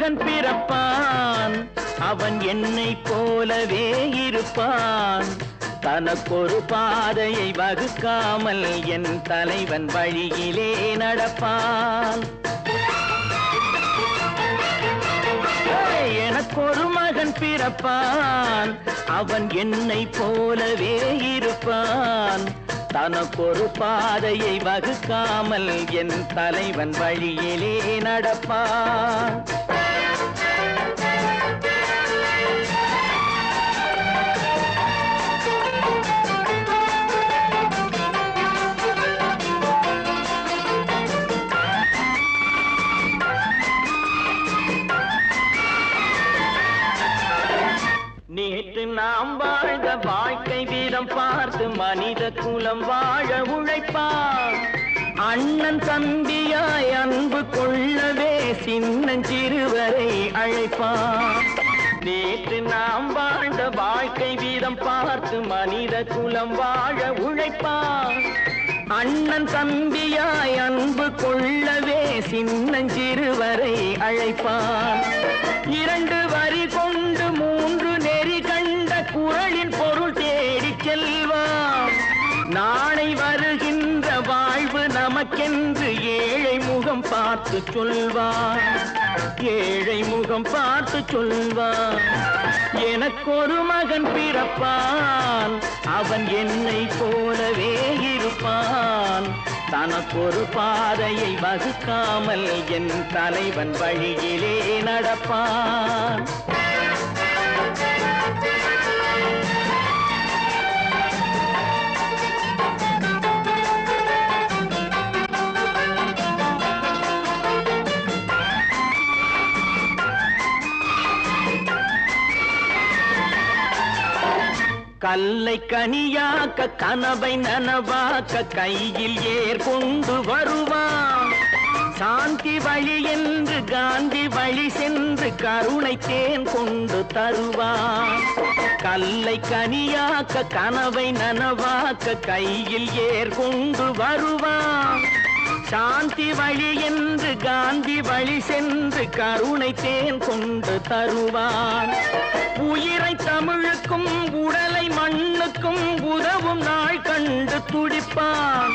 மகன் பிறப்பான். அவன் என்னை போலவே இருப்பான். தனக்கொரு பாதையை வகுக்காமல் என் தலைவன் வழியிலே நடப்பான். எனக்கொரு மகன் பிறப்பான். அவன் என்னை போலவே இருப்பான். தனக்கொரு பாதையை வகுக்காமல் என் தலைவன் வழியிலே நடப்பான். நாம் வாழ்ந்த வாழ்க்கை வீதம் பார்த்து மனித குலம் வாழ உழைப்பான் அண்ணன் தம்பியாய் அன்பு கொள்ளவே சின்னஞ்சிறுவரை அழைப்பான் நேற்று நாம் வாழ்ந்த வாழ்க்கை வீதம் பார்த்து மனித குலம் வாழ உழைப்பான் அண்ணன் தம்பியாய் அன்பு கொள்ளவே சின்னஞ்சிறுவரை அழைப்பான் இரண்டு குரலின் பொருள் தேடிச் செல்வாம். நாளை வருகின்ற வாழ்வு நமக்கென்று ஏழை முகம் பார்த்து சொல்வார். ஏழை முகம் பார்த்து சொல்வார். எனக்கொரு மகன் பிறப்பான். அவன் என்னை போலவே இருப்பான். தனக்கொரு பாதையை வகுக்காமல் என் தலைவன் வழியிலே நடப்பான். கல்லை கனியாக்க கனவை நனவாக்க கையில் ஏர் கொண்டு வருவான். சாந்தி வழி என்று காந்தி வழி சென்று கருணை தேன் கொண்டு தருவான். கல்லை கனியாக்க கனவை நனவாக்க கையில் ஏர் கொண்டு வருவான். சாந்தி வழி என்று காந்தி வழி சென்று கருணை தேன் கொண்டு தருவான். உயிரை தமிழுக்கும் உடலை மண்ணுக்கும் உதவும் நாள் கண்டு துடிப்பான்.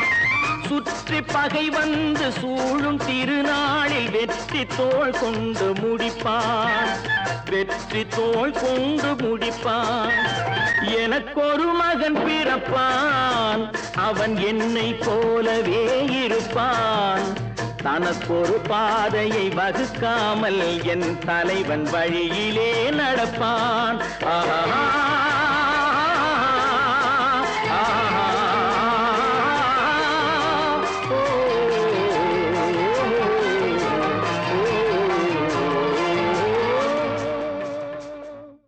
சுற்றி பகை வந்து சூழும் திருநாளில் வெற்றி தோல் கொண்டு முடிப்பான். வெற்றி தோல் கொண்டு முடிப்பான். எனக்கொரு மகன் பிறப்பான். அவன் என்னை போலவே இருப்பான். தனக்கொரு பாதையை வகுக்காமல் என் தலைவன் வழியிலே நடப்பான். ஆஹா.